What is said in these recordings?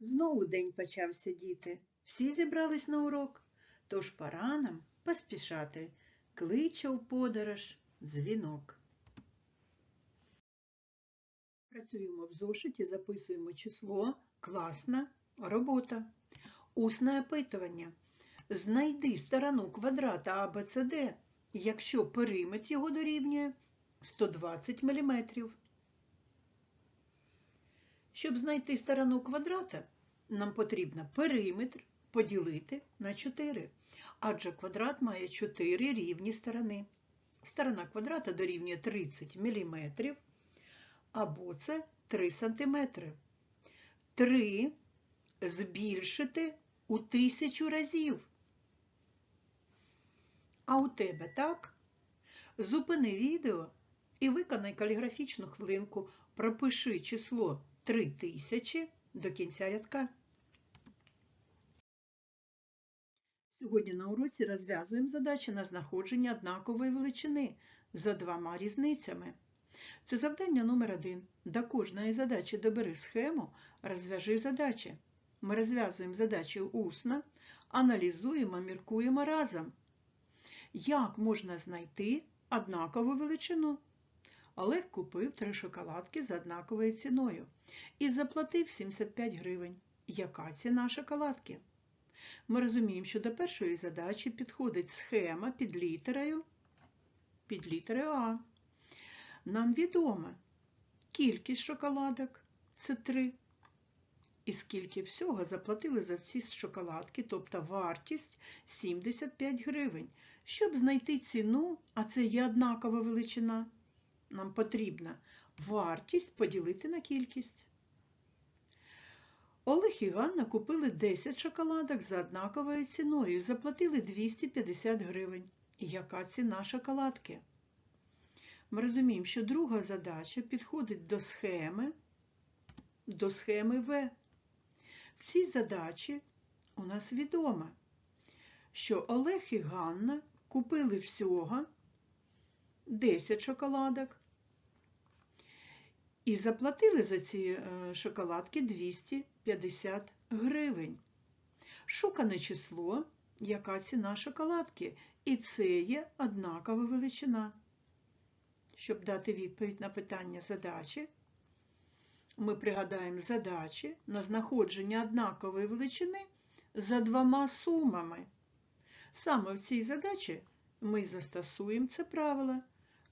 Знову день почався, діти. Всі зібрались на урок, тож пора нам поспішати. Кличе у подорож дзвінок. Працюємо в зошиті, записуємо число, класна робота. Усне опитування. Знайди сторону квадрата ABCD, якщо периметр його дорівнює 120 мм. Щоб знайти сторону квадрата, нам потрібно периметр поділити на 4, адже квадрат має 4 рівні сторони. Сторона квадрата дорівнює 30 мм, або це 3 см. 3 збільшити у тисячу разів. А у тебе так? Зупини відео і виконай каліграфічну хвилинку. Пропиши число 3000 до кінця рядка. Сьогодні на уроці розв'язуємо задачі на знаходження однакової величини за двома різницями. Це завдання номер один. До кожної задачі добери схему, розв'яжи задачі. Ми розв'язуємо задачі усно, аналізуємо, міркуємо разом. Як можна знайти однакову величину? Олег купив три шоколадки за однаковою ціною і заплатив 75 гривень. Яка ціна шоколадки? Ми розуміємо, що до першої задачі підходить схема під літерою, під літерою А. Нам відома кількість шоколадок це 3. І скільки всього заплатили за ці шоколадки, тобто вартість 75 гривень. Щоб знайти ціну, а це є однакова величина, нам потрібно вартість поділити на кількість. Олег і Ганна купили 10 шоколадок за однаковою ціною і заплатили 250 гривень. Яка ціна шоколадки? Ми розуміємо, що друга задача підходить до схеми, до схеми В. В цій задачі у нас відомо, що Олег і Ганна купили всього 10 шоколадок і заплатили за ці шоколадки 250 гривень. Шукане число, яка ціна шоколадки, і це є однакова величина. Щоб дати відповідь на питання задачі, ми пригадаємо задачі на знаходження однакової величини за двома сумами. Саме в цій задачі ми застосуємо це правило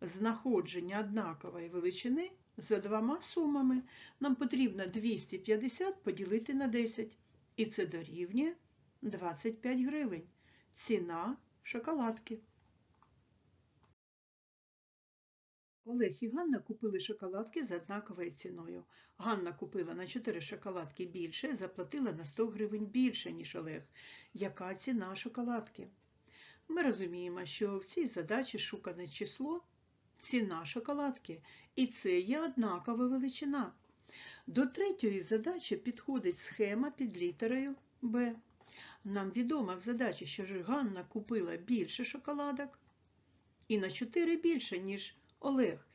знаходження однакової величини за двома сумами. Нам потрібно 250 поділити на 10, і це дорівнює 25 гривень. Ціна шоколадки. Олег і Ганна купили шоколадки за однаковою ціною. Ганна купила на 4 шоколадки більше, заплатила на 100 гривень більше, ніж Олег. Яка ціна шоколадки? Ми розуміємо, що в цій задачі шукане число ціна шоколадки, і це є однакова величина. До третьої задачі підходить схема під літерою Б. Нам відомо в задачі, що Ганна купила більше шоколадок і на 4 більше, ніж Олег.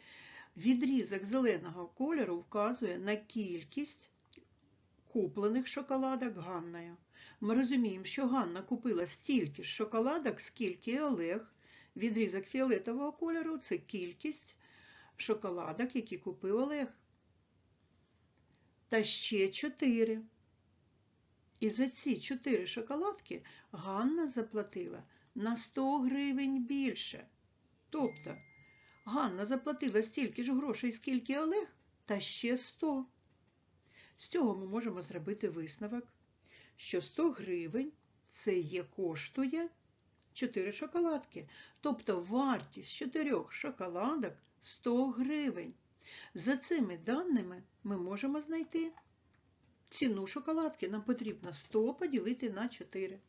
Відрізок зеленого кольору вказує на кількість куплених шоколадок Ганною. Ми розуміємо, що Ганна купила стільки ж шоколадок, скільки Олег. Відрізок фіолетового кольору це кількість шоколадок, які купив Олег. Та ще 4. І за ці 4 шоколадки Ганна заплатила на 100 гривень більше. Тобто Ганна заплатила стільки ж грошей, скільки Олег, та ще 100. З цього ми можемо зробити висновок, що 100 гривень це є коштує 4 шоколадки. Тобто вартість 4 шоколадок 100 гривень. За цими даними ми можемо знайти ціну шоколадки. Нам потрібно 100 поділити на 4.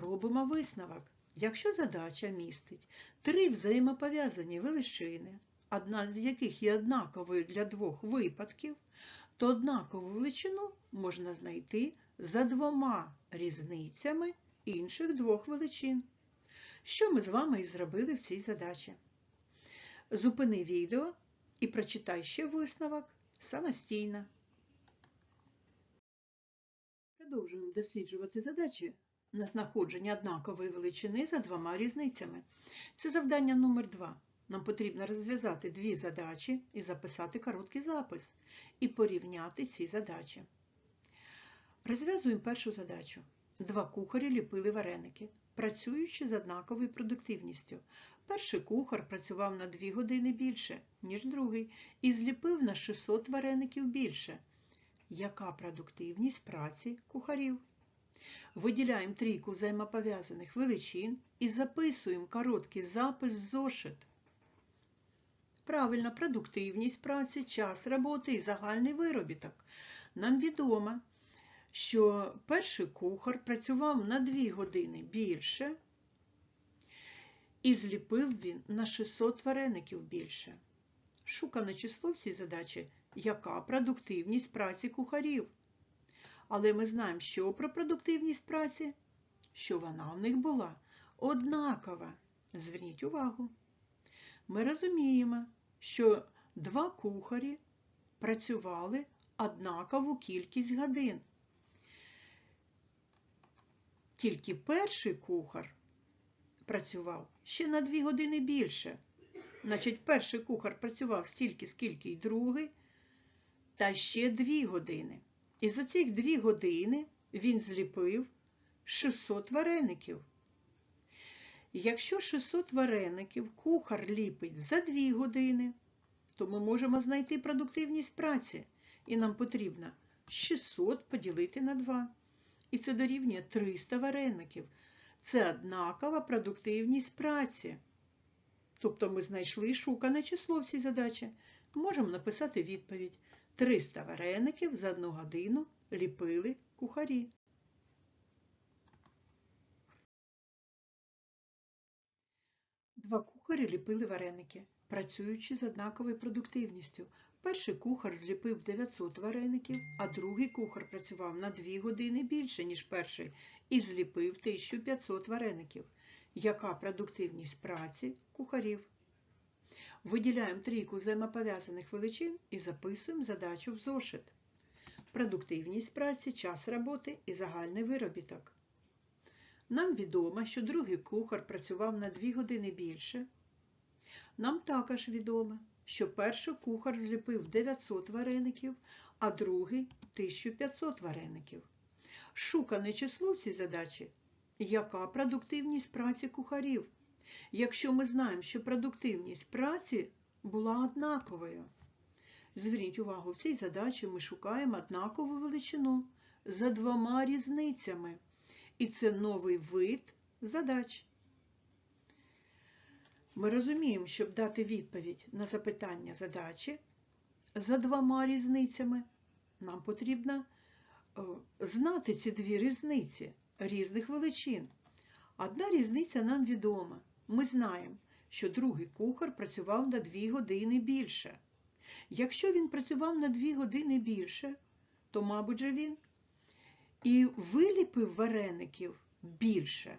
Робимо висновок. Якщо задача містить три взаємопов'язані величини, одна з яких є однаковою для двох випадків, то однакову величину можна знайти за двома різницями інших двох величин. Що ми з вами і зробили в цій задачі? Зупини відео і прочитай ще висновок самостійно. Продовжуємо досліджувати задачі на знаходження однакової величини за двома різницями. Це завдання номер 2. Нам потрібно розв'язати дві задачі і записати короткий запис і порівняти ці задачі. Розв'язуємо першу задачу. Два кухарі ліпили вареники, працюючи з однаковою продуктивністю. Перший кухар працював на 2 години більше, ніж другий, і зліпив на 600 вареників більше. Яка продуктивність праці кухарів? Виділяємо трійку взаємопов'язаних величин і записуємо короткий запис зошит. Правильно, продуктивність праці, час роботи і загальний виробіток. Нам відомо, що перший кухар працював на 2 години більше і зліпив він на 600 вареників більше. Шукане число в задачі яка продуктивність праці кухарів. Але ми знаємо, що про продуктивність праці, що вона в них була однакова. Зверніть увагу. Ми розуміємо, що два кухарі працювали однакову кількість годин. Тільки перший кухар працював ще на дві години більше. Значить, перший кухар працював стільки, скільки й другий, та ще дві години. І за цих дві години він зліпив 600 вареників. Якщо 600 вареників кухар ліпить за 2 години, то ми можемо знайти продуктивність праці. І нам потрібно 600 поділити на 2. І це дорівнює 300 вареників. Це однакова продуктивність праці. Тобто ми знайшли шукане число в задачі. Можемо написати відповідь. 300 вареників за одну годину ліпили кухарі. Два кухарі ліпили вареники, працюючи з однаковою продуктивністю. Перший кухар зліпив 900 вареників, а другий кухар працював на 2 години більше, ніж перший, і зліпив 1500 вареників. Яка продуктивність праці кухарів? Виділяємо трійку взаємопов'язаних величин і записуємо задачу в зошит. Продуктивність праці, час роботи і загальний виробіток. Нам відомо, що другий кухар працював на 2 години більше. Нам також відомо, що перший кухар зліпив 900 вареників, а другий 1500 вареників. Шукане число в цій задачі. Яка продуктивність праці кухарів? якщо ми знаємо, що продуктивність праці була однаковою. Зверніть увагу, в цій задачі ми шукаємо однакову величину за двома різницями. І це новий вид задач. Ми розуміємо, щоб дати відповідь на запитання задачі за двома різницями, нам потрібно знати ці дві різниці різних величин. Одна різниця нам відома. Ми знаємо, що другий кухар працював на 2 години більше. Якщо він працював на 2 години більше, то, мабуть, же він і виліпив вареників більше.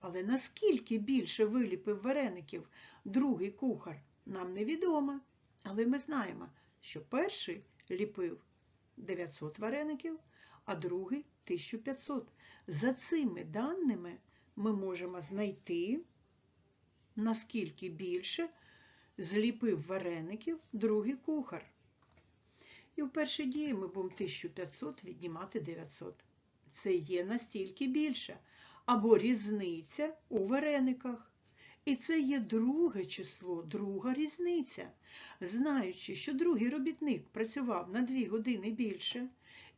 Але наскільки більше виліпив вареників другий кухар, нам невідомо. Але ми знаємо, що перший ліпив 900 вареників, а другий 1500. За цими даними ми можемо знайти наскільки більше зліпив вареників другий кухар. І в першій дії ми будемо 1500 віднімати 900. Це є настільки більше. Або різниця у варениках. І це є друге число, друга різниця. Знаючи, що другий робітник працював на 2 години більше,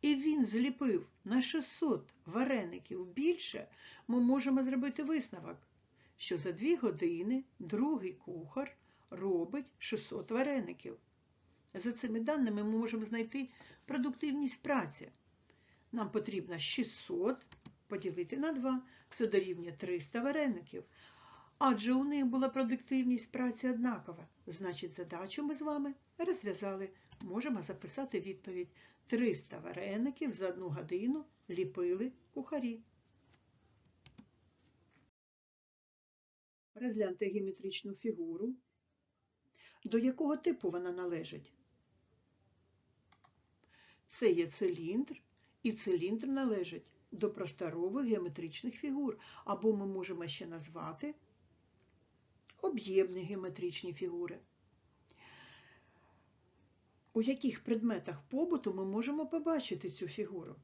і він зліпив на 600 вареників більше, ми можемо зробити висновок, що за дві години другий кухар робить 600 вареників. За цими даними ми можемо знайти продуктивність праці. Нам потрібно 600 поділити на 2, це дорівнює 300 вареників. Адже у них була продуктивність праці однакова. Значить, задачу ми з вами розв'язали. Можемо записати відповідь. 300 вареників за одну годину ліпили кухарі. Розгляньте геометричну фігуру. До якого типу вона належить? Це є циліндр І циліндр належить до просторових геометричних фігур, або ми можемо ще назвати об'ємні геометричні фігури. У яких предметах побуту ми можемо побачити цю фігуру?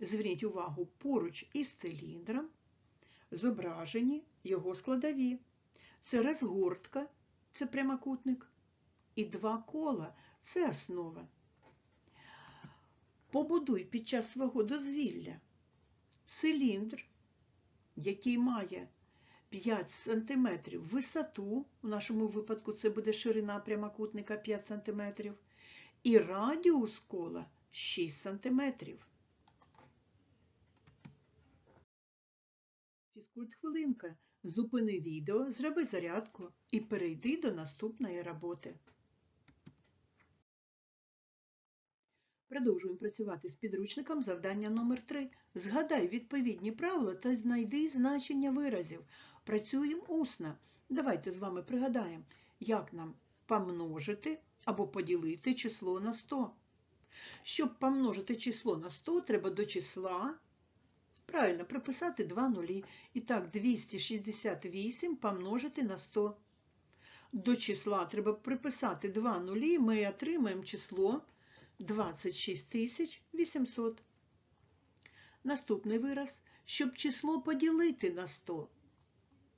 Зверніть увагу, поруч із циліндром зображені його складові. Це розгортка, це прямокутник, і два кола це основа. Побудуй під час свого дозвілля циліндр, який має 5 см висоту, в нашому випадку це буде ширина прямокутника 5 см, і радіус кола 6 см. Фізкульт хвилинка. Зупини відео, зроби зарядку і перейди до наступної роботи. Продовжуємо працювати з підручником завдання номер 3 Згадай відповідні правила та знайди значення виразів. Працюємо усно. Давайте з вами пригадаємо, як нам помножити або поділити число на 100. Щоб помножити число на 100, треба до числа Правильно, приписати два нулі. І так, 268 помножити на 100. До числа треба приписати два нулі, ми отримаємо число 26 800. Наступний вираз. Щоб число поділити на 100,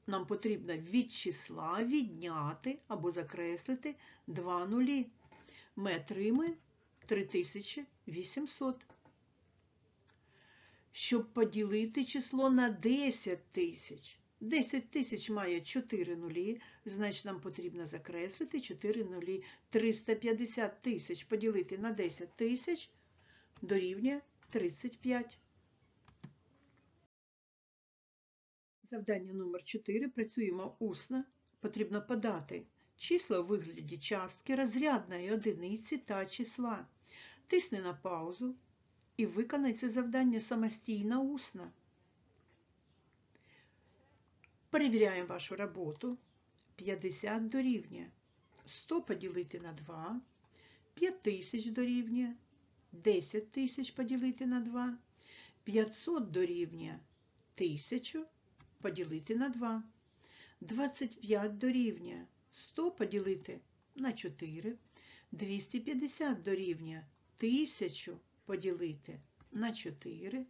нам потрібно від числа відняти або закреслити два нулі. Ми отримаємо 3800. Щоб поділити число на 10 тисяч. 10 тисяч має 4 нулі, значить нам потрібно закреслити 4 нулі. 350 тисяч поділити на 10 тисяч дорівнює 35. Завдання номер 4. Працюємо усно. Потрібно подати числа у вигляді частки розрядної одиниці та числа. Тисни на паузу і виконай це завдання самостійно усно. Перевіряємо вашу роботу. 50 дорівнює. 100 поділити на 2, 5000 дорівнює. 10 тисяч поділити на 2, 500 дорівнює. 1000 поділити на 2, 25 дорівнює. 100 поділити на 4, 250 дорівнює. 1000 поділити на 4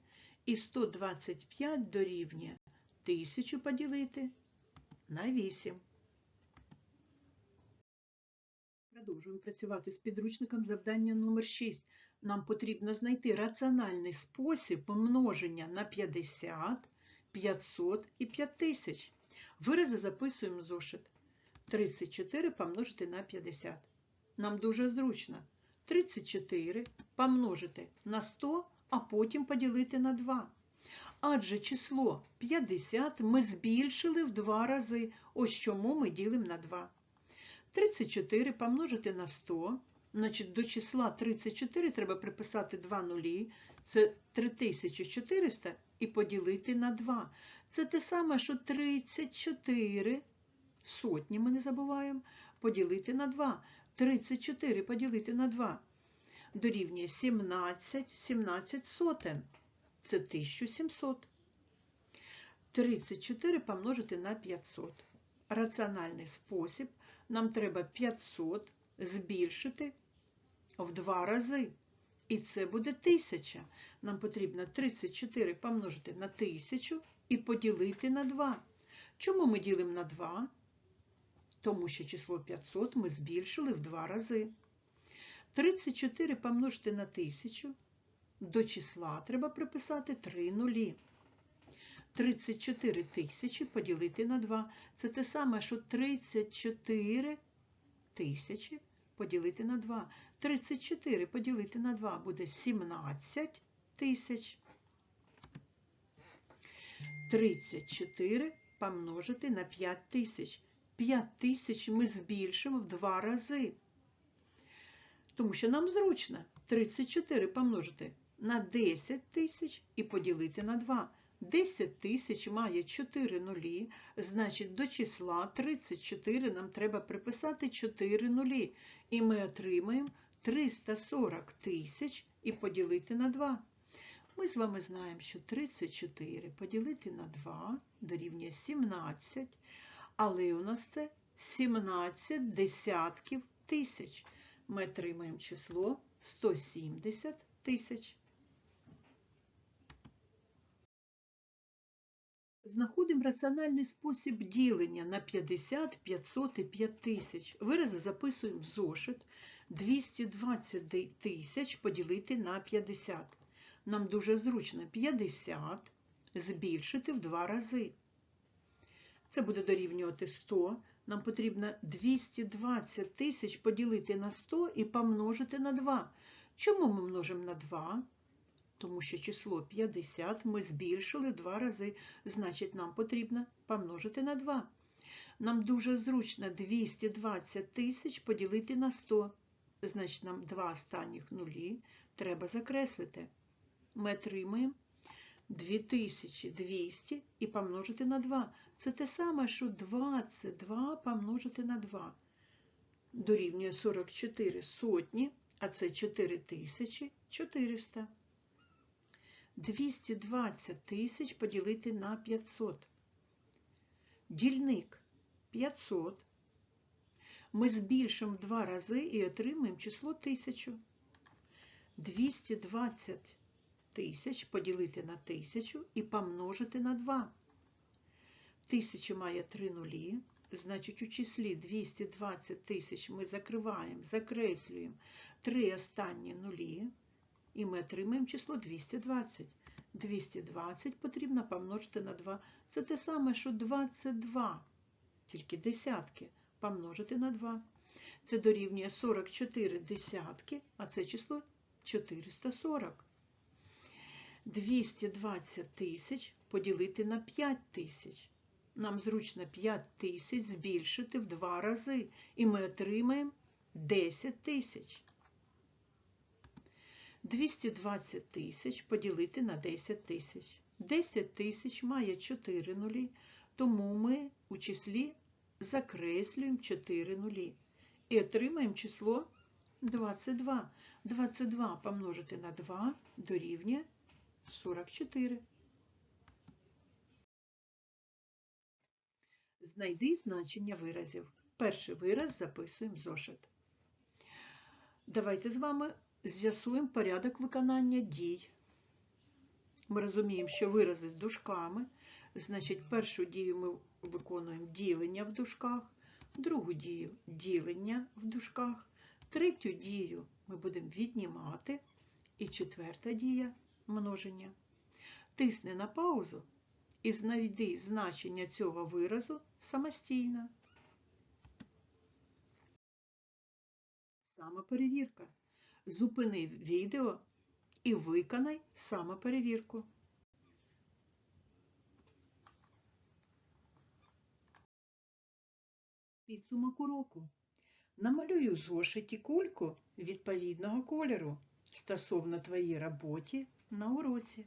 і 125 дорівнює 1000 поділити на 8. Продовжуємо працювати з підручником завдання номер 6. Нам потрібно знайти раціональний спосіб помноження на 50, 500 і 5000. Вирази записуємо зошит. 34 помножити на 50. Нам дуже зручно. 34 помножити на 100, а потім поділити на 2. Адже число 50 ми збільшили в 2 рази. Ось чому ми ділимо на 2. 34 помножити на 100, значить до числа 34 треба приписати 2 нулі, це 3400 і поділити на 2. Це те саме, що 34 сотні, ми не забуваємо, поділити на 2. 34 поділити на 2 дорівнює 17, 17 сотен. Це 1700. 34 помножити на 500. Раціональний спосіб. Нам треба 500 збільшити в 2 рази. І це буде 1000. Нам потрібно 34 помножити на 1000 і поділити на 2. Чому ми ділимо на 2? Тому що число 500 ми збільшили в 2 рази. 34 помножити на 1000. До числа треба приписати 3 нулі. 34 тисячі поділити на 2. Це те саме, що 34 тисячі поділити на 2. 34 поділити на 2 буде 17 тисяч. 34 помножити на 5 тисяч. 5 тисяч ми збільшимо в 2 рази. Тому що нам зручно 34 помножити на 10 тисяч і поділити на 2. 10 тисяч має 4 нулі, значить до числа 34 нам треба приписати 4 нулі. І ми отримаємо 340 тисяч і поділити на 2. Ми з вами знаємо, що 34 поділити на 2 дорівнює 17, але у нас це 17 десятків тисяч. Ми отримаємо число 170 тисяч. Знаходимо раціональний спосіб ділення на 50, 500 і 5000. Вирази записуємо в зошит. 220 тисяч поділити на 50. Нам дуже зручно 50 збільшити в два рази. Це буде дорівнювати 100. Нам потрібно 220 тисяч поділити на 100 і помножити на 2. Чому ми множимо на 2? Тому що число 50 ми збільшили два рази, значить нам потрібно помножити на 2. Нам дуже зручно 220 тисяч поділити на 100. Значить, нам два останніх нулі треба закреслити. Ми отримаємо 2200 і помножити на 2. Це те саме, що 22 помножити на 2. Дорівнює 44 сотні, а це 4400. 220 тисяч поділити на 500. Дільник 500. Ми збільшимо в два рази і отримаємо число 1000. 220 тисяч поділити на 1000 і помножити на 2. 1000 має 3 нулі. Значить, у числі 220 тисяч ми закриваємо, закреслюємо 3 останні нулі. І ми отримаємо число 220. 220 потрібно помножити на 2. Це те саме, що 22, тільки десятки помножити на 2. Це дорівнює 44 десятки, а це число 440. 220 тисяч поділити на 5 тисяч. Нам зручно 5 тисяч збільшити в два рази, і ми отримаємо 10 тисяч. 220 тисяч поділити на 10 тисяч. 10 тисяч має 4 нулі, тому ми у числі закреслюємо 4 нулі. І отримаємо число 22. 22 помножити на 2 дорівнює 44. Знайди значення виразів. Перший вираз записуємо зошит. Давайте з вами з'ясуємо порядок виконання дій. Ми розуміємо, що вирази з дужками, значить, першу дію ми виконуємо ділення в дужках, другу дію ділення в дужках, третю дію ми будемо віднімати, і четверта дія множення. Тисни на паузу і знайди значення цього виразу самостійно. Самоперевірка. Зупини відео і виконай самоперевірку. Підсумок уроку. Намалюй зошиті кульку відповідного кольору стосовно твоїй роботі на уроці.